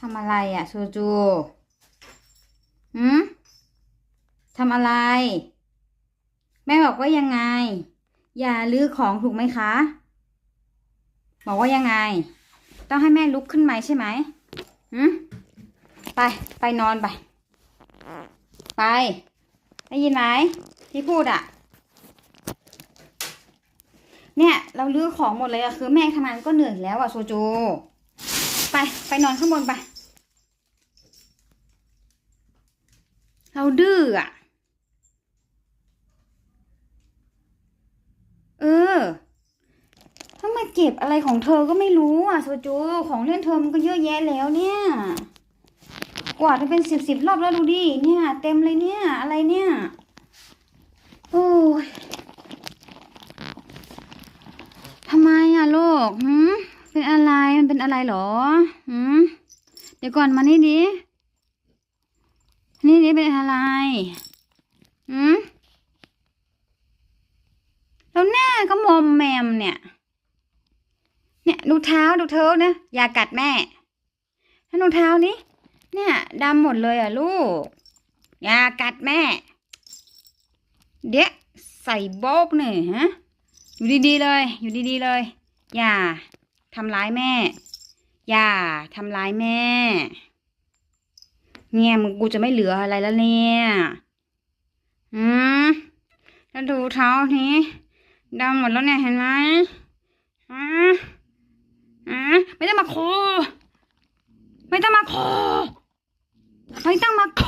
ทำอะไรอะโชจูหืมทำอะไร แม่บอกว่ายังไง อย่าลื้อของถูกไหมคะ บอกว่ายังไง ต้องให้แม่ลุกขึ้นไหมใช่ไหมหืมไป ไปนอนไป ไป ได้ยินไหมที่พูดอะ เนี่ย เราลื้อของหมดเลยอะคือแม่ทำงานก็เหนื่อยแล้วอะโซจู ไป ไปนอนข้างบนไป เราดื้ออะ เออถ้ามาเก็บอะไรของเธอก็ไม่รู้อะโซจู ของเล่นเธอมันก็เยอะแยะแล้วเนี่ย กวาดไปเป็นสิบสิบรอบแล้วดูดิ เนี่ย เต็มเลยเนี่ย อะไรเนี่ย โอ้ยทำไมอะโลกหืมเป็นอะไร นเป็นอะไรเหรอหืมเดี๋ยวก่อนมานี่ดิ นี่ดิเป็นอะไรหืมแล้วหน้าก็มอมแมมเนี่ย เนี่ยดูเท้าดูเท้านี่ยอย่ากัดแม่ถ้าดูเท้านี้เนี่ยดำหมดเลยอะลูก อย่ากัดแม่ เดี๋ยวใส่โบกหน่อยฮะ อยู่ดีๆเลย อยู่ดีๆเลย อย่า ทำร้ายแม่ อย่าทำร้ายแม่ เนี่ยมึงกูจะไม่เหลืออะไรแล้วเนี่ยอืมแล้วดูเท้านี้ดำหมดแล้วเนี่ยเห็นไหมอะอะไม่ต้องมาโค ไม่ต้องมาโค ไม่ต้องมาโค